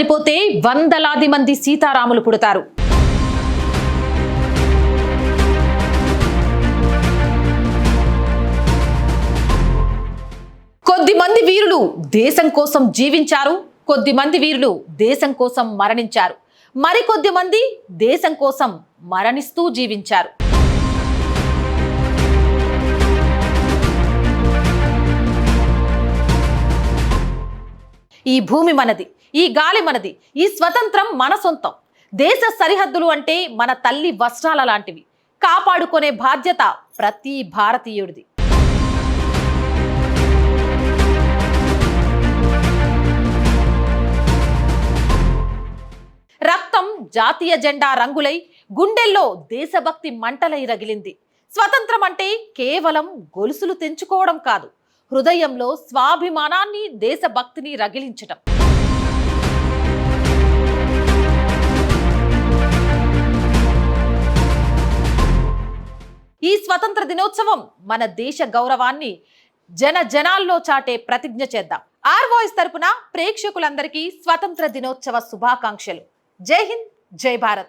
చనిపోతే వందలాది మంది సీతారాములు పుడతారు. కొద్ది మంది వీరులు దేశం కోసం జీవించారు కొద్ది మంది వీరులు దేశం కోసం మరణించారు. మరికొద్ది మంది దేశం కోసం మరణిస్తూ జీవించారు. ఈ భూమి మనది ఈ గాలి మనది ఈ స్వతంత్రం మన సొంతం. దేశ సరిహద్దులు అంటే మన తల్లి వస్త్రాల లాంటివి. కాపాడుకునే బాధ్యత ప్రతి భారతీయుడిది. రక్తం జాతీయ జెండా రంగులై గుండెల్లో దేశభక్తి మంటలై రగిలింది. స్వతంత్రం అంటే కేవలం గొలుసులు తెంచుకోవడం కాదు. హృదయంలో స్వాభిమానాన్ని దేశభక్తిని రగిలించటం. ఈ స్వతంత్ర దినోత్సవం మన దేశ గౌరవాన్ని జన జనాల్లో చాటే ప్రతిజ్ఞ చేద్దాం. ఆర్ వాయిస్ తరపున ప్రేక్షకులందరికీ స్వతంత్ర దినోత్సవ శుభాకాంక్షలు. జై హింద్ జై భారత్.